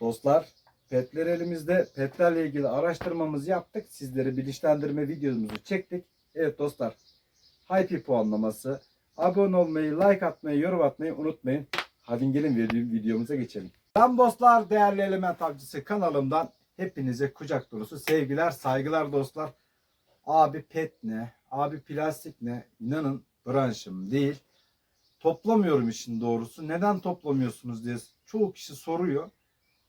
Dostlar petler elimizde. Petlerle ilgili araştırmamızı yaptık. Sizlere bilinçlendirme videomuzu çektik. Evet dostlar. Hype puanlaması. Abone olmayı, like atmayı, yorum atmayı unutmayın. Hadi gelin video- videomuza geçelim. Ben dostlar değerli element avcısı kanalımdan hepinize kucak dolusu sevgiler, saygılar dostlar. Abi pet ne? Abi plastik ne? İnanın branşım değil. Toplamıyorum işin doğrusu. Neden toplamıyorsunuz diye çoğu kişi soruyor.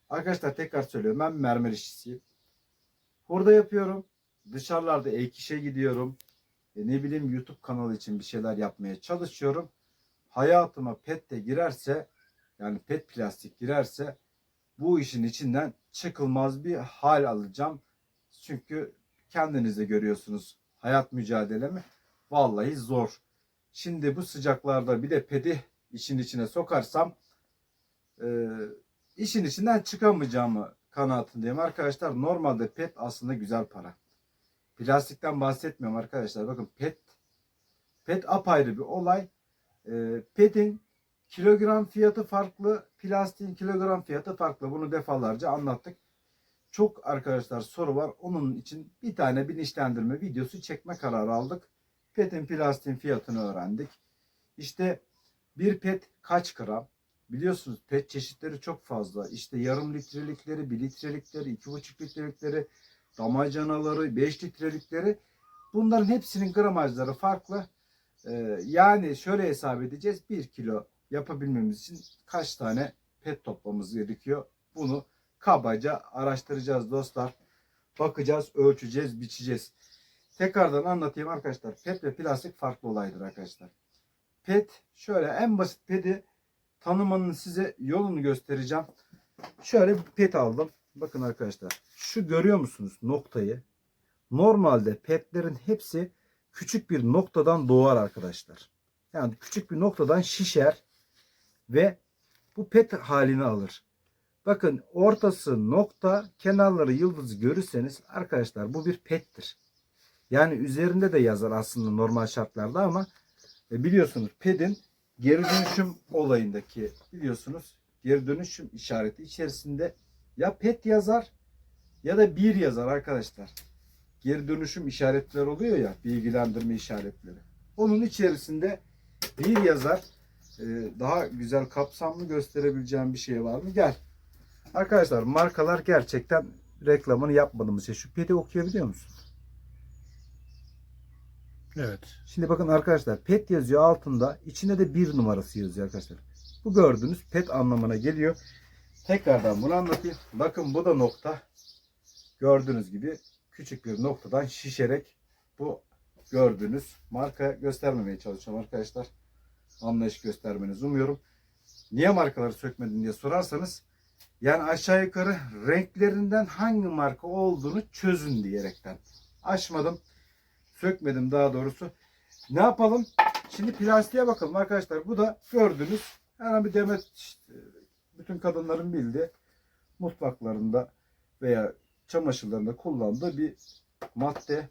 Arkadaşlar tekrar söylüyorum. Ben mermer işçisiyim. Burada yapıyorum. Dışarılarda ek işe gidiyorum. E ne bileyim YouTube kanalı için bir şeyler yapmaya çalışıyorum. Hayatıma pet de girerse yani pet plastik girerse bu işin içinden çıkılmaz bir hal alacağım. Çünkü kendiniz görüyorsunuz hayat mücadelemi vallahi zor. Şimdi bu sıcaklarda bir de pedi işin içine sokarsam e, işin içinden çıkamayacağımı kanaatindeyim arkadaşlar. Normalde pet aslında güzel para. Plastikten bahsetmiyorum arkadaşlar. Bakın pet pet apayrı bir olay. E, petin kilogram fiyatı farklı, plastiğin kilogram fiyatı farklı. Bunu defalarca anlattık. Çok arkadaşlar soru var. Onun için bir tane bilinçlendirme videosu çekme kararı aldık. Petin plastiğin fiyatını öğrendik. İşte bir pet kaç gram? Biliyorsunuz pet çeşitleri çok fazla. İşte yarım litrelikleri, bir litrelikleri, iki buçuk litrelikleri, damacanaları, 5 litrelikleri. Bunların hepsinin gramajları farklı. Ee, yani şöyle hesap edeceğiz. 1 kilo yapabilmemiz için kaç tane pet toplamamız gerekiyor? Bunu kabaca araştıracağız dostlar. Bakacağız, ölçeceğiz, biçeceğiz. Tekrardan anlatayım arkadaşlar. Pet ve plastik farklı olaydır arkadaşlar. Pet şöyle en basit pedi tanımanın size yolunu göstereceğim. Şöyle bir pet aldım. Bakın arkadaşlar. Şu görüyor musunuz noktayı? Normalde petlerin hepsi küçük bir noktadan doğar arkadaşlar. Yani küçük bir noktadan şişer ve bu pet halini alır. Bakın ortası nokta, kenarları yıldız görürseniz arkadaşlar bu bir pettir. Yani üzerinde de yazar aslında normal şartlarda ama e, biliyorsunuz pedin geri dönüşüm olayındaki biliyorsunuz geri dönüşüm işareti içerisinde ya pet yazar ya da bir yazar arkadaşlar. Geri dönüşüm işaretleri oluyor ya bilgilendirme işaretleri. Onun içerisinde bir yazar e, daha güzel kapsamlı gösterebileceğim bir şey var mı? Gel. Arkadaşlar markalar gerçekten reklamını yapmadığımız şey. Şu peti okuyabiliyor musun? Evet. Şimdi bakın arkadaşlar pet yazıyor altında. içinde de bir numarası yazıyor arkadaşlar. Bu gördüğünüz pet anlamına geliyor. Tekrardan bunu anlatayım. Bakın bu da nokta. Gördüğünüz gibi küçük bir noktadan şişerek bu gördüğünüz marka göstermemeye çalışıyorum arkadaşlar. Anlayış göstermenizi umuyorum. Niye markaları sökmedin diye sorarsanız yani aşağı yukarı renklerinden hangi marka olduğunu çözün diyerekten. Açmadım sökmedim daha doğrusu. Ne yapalım? Şimdi plastiğe bakalım arkadaşlar. Bu da gördüğünüz herhangi bir demet işte, bütün kadınların bildiği mutfaklarında veya çamaşırlarında kullandığı bir madde.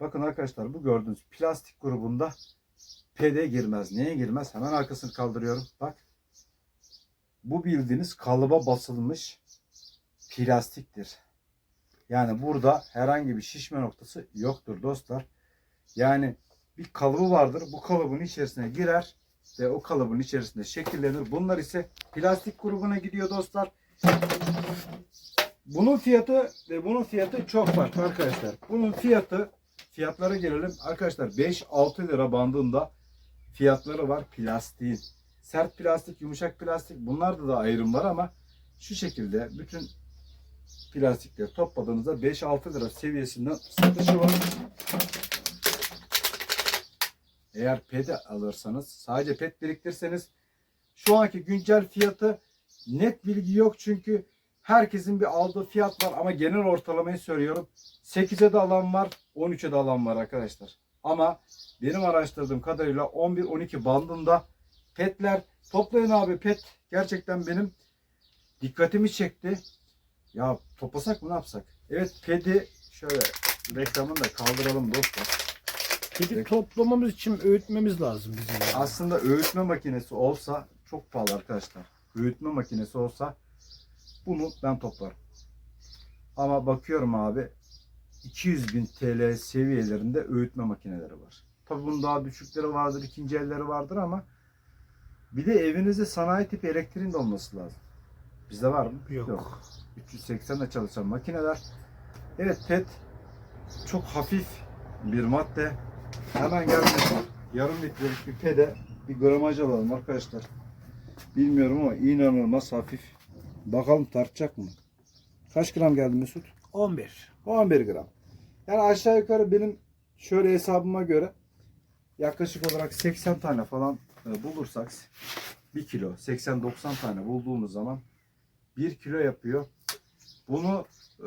Bakın arkadaşlar bu gördüğünüz plastik grubunda PD girmez. Neye girmez? Hemen arkasını kaldırıyorum. Bak. Bu bildiğiniz kalıba basılmış plastiktir. Yani burada herhangi bir şişme noktası yoktur dostlar. Yani bir kalıbı vardır. Bu kalıbın içerisine girer ve o kalıbın içerisinde şekillenir. Bunlar ise plastik grubuna gidiyor dostlar. Bunun fiyatı ve bunun fiyatı çok farklı arkadaşlar. Bunun fiyatı fiyatlara gelelim. Arkadaşlar 5-6 lira bandında fiyatları var plastiğin. Sert plastik, yumuşak plastik bunlarda da ayrım var ama şu şekilde bütün plastikleri topladığınızda 5-6 lira seviyesinden satışı var. Eğer pet alırsanız sadece pet biriktirseniz şu anki güncel fiyatı net bilgi yok çünkü herkesin bir aldığı fiyat var ama genel ortalamayı söylüyorum. 8'e de alan var 13'e de alan var arkadaşlar. Ama benim araştırdığım kadarıyla 11-12 bandında petler toplayın abi pet gerçekten benim dikkatimi çekti. Ya toplasak mı ne yapsak? Evet pedi şöyle reklamını da kaldıralım dostlar. Peki. toplamamız için öğütmemiz lazım bizim. yani. Aslında öğütme makinesi olsa çok pahalı arkadaşlar. Öğütme makinesi olsa bunu ben toplarım. Ama bakıyorum abi 200 bin TL seviyelerinde öğütme makineleri var. Tabi bunun daha düşükleri vardır, ikinci elleri vardır ama bir de evinizde sanayi tipi elektriğin de olması lazım. Bizde var mı? Yok. 380 ile çalışan makineler. Evet pet çok hafif bir madde. Hemen gelmeden yarım litrelik bir pede bir gramaj alalım arkadaşlar. Bilmiyorum ama inanılmaz hafif. Bakalım tartacak mı? Kaç gram geldi Mesut? 11. 11 gram. Yani aşağı yukarı benim şöyle hesabıma göre yaklaşık olarak 80 tane falan e, bulursak 1 kilo 80-90 tane bulduğumuz zaman 1 kilo yapıyor. Bunu e,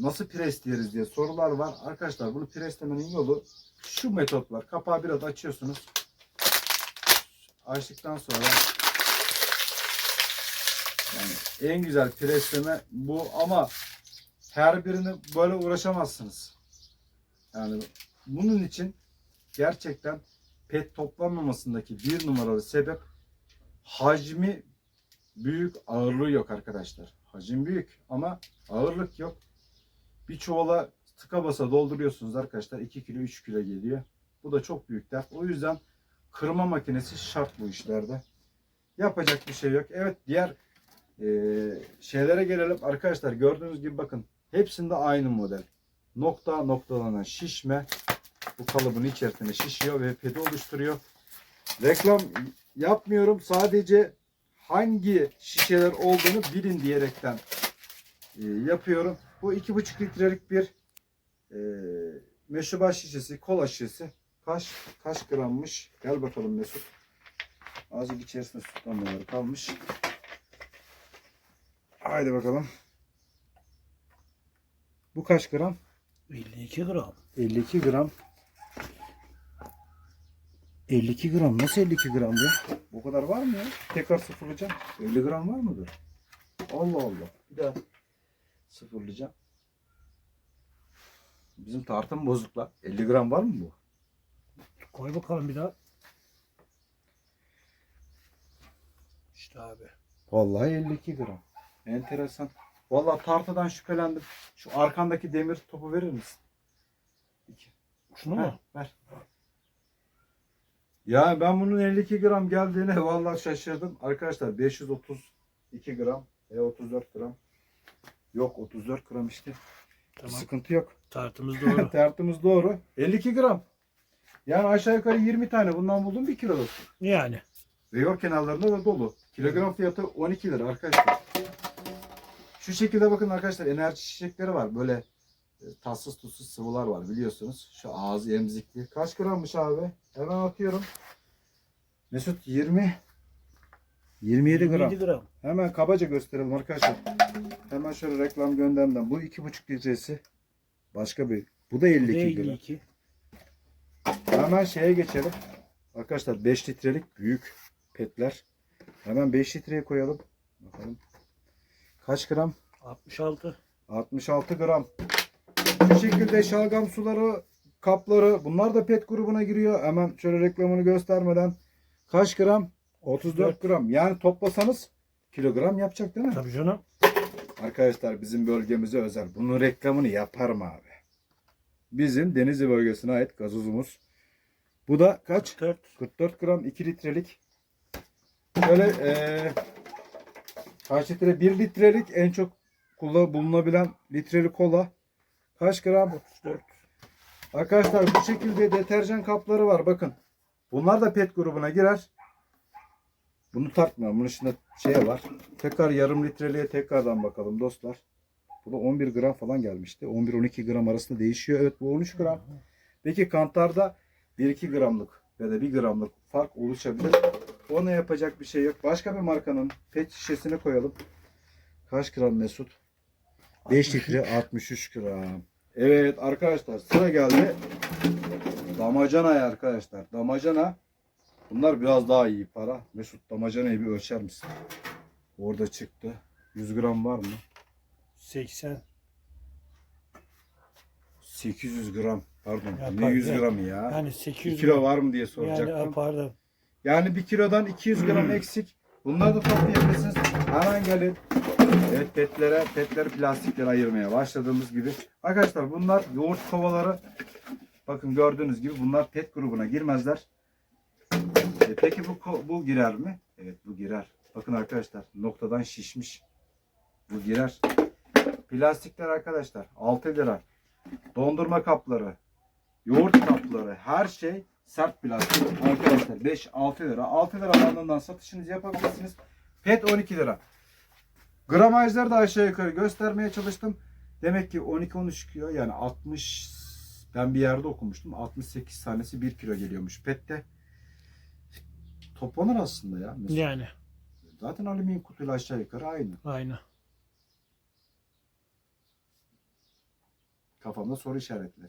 nasıl presleyeriz diye sorular var. Arkadaşlar bunu preslemenin yolu şu metot var. Kapağı biraz açıyorsunuz. Açtıktan sonra yani en güzel presleme bu ama her birini böyle uğraşamazsınız. Yani bunun için gerçekten pet toplanmamasındaki bir numaralı sebep hacmi büyük ağırlığı yok arkadaşlar. Hacim büyük ama ağırlık yok. Bir çuvala tıka basa dolduruyorsunuz arkadaşlar 2 kilo 3 kilo geliyor. Bu da çok büyük dert. O yüzden kırma makinesi şart bu işlerde. Yapacak bir şey yok. Evet diğer eee, şeylere gelelim. Arkadaşlar gördüğünüz gibi bakın hepsinde aynı model. Nokta noktalanan şişme bu kalıbın içerisine şişiyor ve pedi oluşturuyor. Reklam yapmıyorum. Sadece hangi şişeler olduğunu bilin diyerekten e, yapıyorum. Bu iki buçuk litrelik bir e, meşrubat şişesi, kola şişesi. Kaç kaç grammış? Gel bakalım Mesut. Azıcık içerisinde su damlaları kalmış. Haydi bakalım. Bu kaç gram? 52 gram. 52 gram. 52 gram. Nasıl 52 gram bu? Bu kadar var mı ya? Tekrar sıfırlayacağım. 50 gram var mıdır? Allah Allah. Bir daha sıfırlayacağım. Bizim tartım bozuk lan. 50 gram var mı bu? Koy bakalım bir daha. İşte abi. Vallahi 52 gram. Enteresan. Vallahi tartıdan şüphelendim. Şu arkandaki demir topu verir misin? İki. Şunu Ver, mu? ver. Ya ben bunun 52 gram geldiğine vallahi şaşırdım. Arkadaşlar 532 gram ve 34 gram. Yok 34 gram işte. Tamam. Sıkıntı yok. Tartımız doğru. Tartımız doğru. 52 gram. Yani aşağı yukarı 20 tane bundan buldum 1 kiloluk. yani. Ve yol kenarlarında da dolu. Kilogram fiyatı 12 lira arkadaşlar. Şu şekilde bakın arkadaşlar enerji çiçekleri var. Böyle e, tatsız tuzsuz sıvılar var biliyorsunuz. Şu ağzı emzikli. Kaç grammış abi? Hemen atıyorum. Mesut 20 27 gram. 27 gram. Hemen kabaca gösterelim arkadaşlar. Hemen şöyle reklam göndermeden. Bu 2,5 litresi. Başka bir. Bu da 52 gram. 52. Hemen şeye geçelim. Arkadaşlar 5 litrelik büyük petler. Hemen 5 litreye koyalım. Bakalım. Kaç gram? 66. 66 gram. Şu şekilde şalgam suları, kapları bunlar da pet grubuna giriyor. Hemen şöyle reklamını göstermeden. Kaç gram? 34 gram. Yani toplasanız kilogram yapacak değil mi? Tabii canım. Arkadaşlar bizim bölgemize özel. Bunun reklamını yaparım abi. Bizim Denizli bölgesine ait gazozumuz. Bu da kaç? 4. 44 gram 2 litrelik. Böyle eee kaç litre? 1 litrelik en çok kullan bulunabilen litreli kola. Kaç gram? 34. Arkadaşlar bu şekilde deterjan kapları var bakın. Bunlar da pet grubuna girer. Bunu tartmıyorum. Bunun içinde şey var. Tekrar yarım litreliğe tekrardan bakalım dostlar. Bu da 11 gram falan gelmişti. 11-12 gram arasında değişiyor. Evet bu 13 gram. Peki kantarda 1-2 gramlık ya da 1 gramlık fark oluşabilir. Ona yapacak bir şey yok. Başka bir markanın pet şişesine koyalım. Kaç gram Mesut? 5 litre 63 gram. Evet arkadaşlar sıra geldi. Damacanaya arkadaşlar. Damacana. Bunlar biraz daha iyi para. Mesut damacanayı bir ölçer misin? Orada çıktı. 100 gram var mı? 80. 800 gram. Pardon. Ya ne 100 pardon. gramı ya? Yani 1 800 kilo gram. var mı diye Yani soracaktım. a, pardon. Yani 1 kilodan 200 gram eksik. Bunları da toplayabilirsiniz. Hemen gelin. Evet petlere, petleri plastiklere ayırmaya başladığımız gibi. Arkadaşlar bunlar yoğurt kovaları. Bakın gördüğünüz gibi bunlar pet grubuna girmezler. E, peki bu bu girer mi? Evet bu girer. Bakın arkadaşlar noktadan şişmiş. Bu girer. Plastikler arkadaşlar 6 lira. Dondurma kapları, yoğurt kapları her şey sert plastik. Arkadaşlar 5-6 lira. 6 lira bandından satışınızı yapabilirsiniz. Pet 12 lira. Gramajları da aşağı yukarı göstermeye çalıştım. Demek ki 12-13 kilo yani 60 ben bir yerde okumuştum. 68 tanesi 1 kilo geliyormuş pette. Toplanır aslında ya. Mesela. Yani Zaten alüminyum kutuyla aşağı yukarı aynı. aynı. Kafamda soru işaretleri.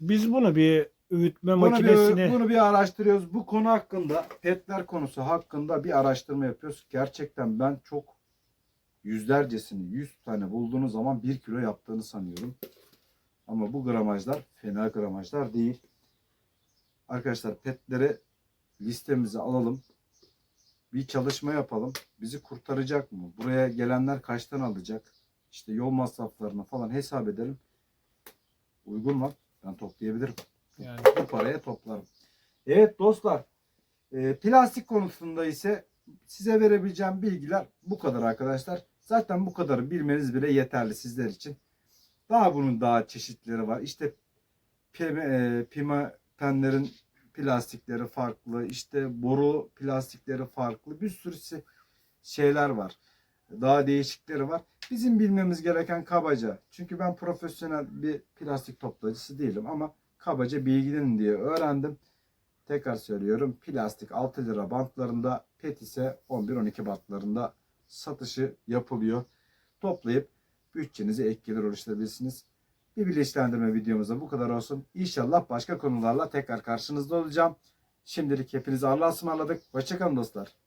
Biz bunu bir öğütme Bunu makinesini bir, bunu bir araştırıyoruz. Bu konu hakkında, petler konusu hakkında bir araştırma yapıyoruz. Gerçekten ben çok yüzlercesini, 100 tane bulduğunuz zaman 1 kilo yaptığını sanıyorum. Ama bu gramajlar fena gramajlar değil. Arkadaşlar petleri listemize alalım. Bir çalışma yapalım. Bizi kurtaracak mı? Buraya gelenler kaçtan alacak? İşte yol masraflarını falan hesap edelim. Uygun mu? Ben toplayabilirim yani bu paraya toplarım. Evet dostlar. e, plastik konusunda ise size verebileceğim bilgiler bu kadar arkadaşlar. Zaten bu kadarı bilmeniz bile yeterli sizler için. Daha bunun daha çeşitleri var. İşte e, pimapenlerin plastikleri farklı. İşte boru plastikleri farklı. Bir sürü şeyler var. Daha değişikleri var. Bizim bilmemiz gereken kabaca. Çünkü ben profesyonel bir plastik toplayıcısı değilim ama kabaca bilgilenin diye öğrendim. Tekrar söylüyorum. Plastik 6 lira bantlarında, pet ise 11-12 bantlarında satışı yapılıyor. Toplayıp bütçenize ek gelir oluşturabilirsiniz. Bir bilinçlendirme videomuzda bu kadar olsun. İnşallah başka konularla tekrar karşınızda olacağım. Şimdilik hepinize Allah'a ısmarladık. Hoşçakalın dostlar.